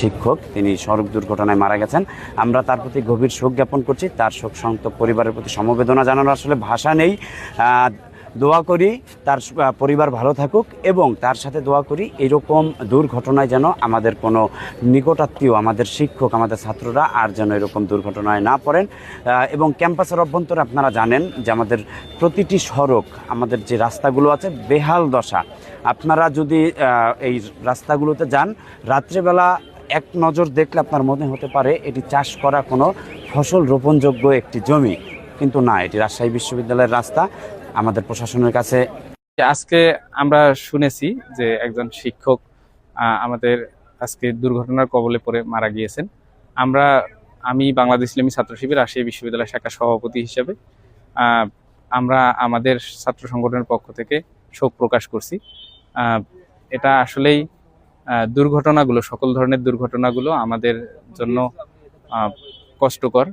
শিক্ষক, তিনি সড়ক দুর্ঘটনায় মারা গেছেন। আমরা তার প্রতি গভীর শোক জ্ঞাপন করছি। তার শোক সন্তপ্ত পরিবারের প্রতি সমবেদনা জানানোর আসলে ভাষা নেই। দোয়া করি তার পরিবার ভালো থাকুক এবং তার সাথে দোয়া করি এরকম দুর্ঘটনায় যেন আমাদের কোনো নিকটাত্মীয়, আমাদের শিক্ষক, আমাদের ছাত্ররা আর যেন এরকম দুর্ঘটনায় না পড়েন। এবং ক্যাম্পাসের অভ্যন্তরে আপনারা জানেন যে আমাদের প্রতিটি সড়ক, আমাদের যে রাস্তাগুলো আছে বেহাল দশা। আপনারা যদি এই রাস্তাগুলোতে যান, রাত্রেবেলা এক নজর দেখলে আপনার মনে হতে পারে এটি চাষ করা কোনো ফসল রোপণযোগ্য একটি জমি। কিন্তু না, এটি রাজশাহী বিশ্ববিদ্যালয়ের রাস্তা। আমাদের প্রশাসনের কাছে আজকে আমরা শুনেছি যে একজন শিক্ষক আমাদের আজকে দুর্ঘটনার কবলে পড়ে মারা গিয়েছেন। আমরা, আমি বাংলাদেশ ইসলামী ছাত্র শিবির, রাজশাহী বিশ্ববিদ্যালয় শাখা সভাপতি হিসেবে আমরা আমাদের ছাত্র সংগঠনের পক্ষ থেকে শোক প্রকাশ করছি। এটা আসলেই দুর্ঘটনাগুলো সকল ধরনের দুর্ঘটনাগুলো আমাদের জন্য কষ্টকর।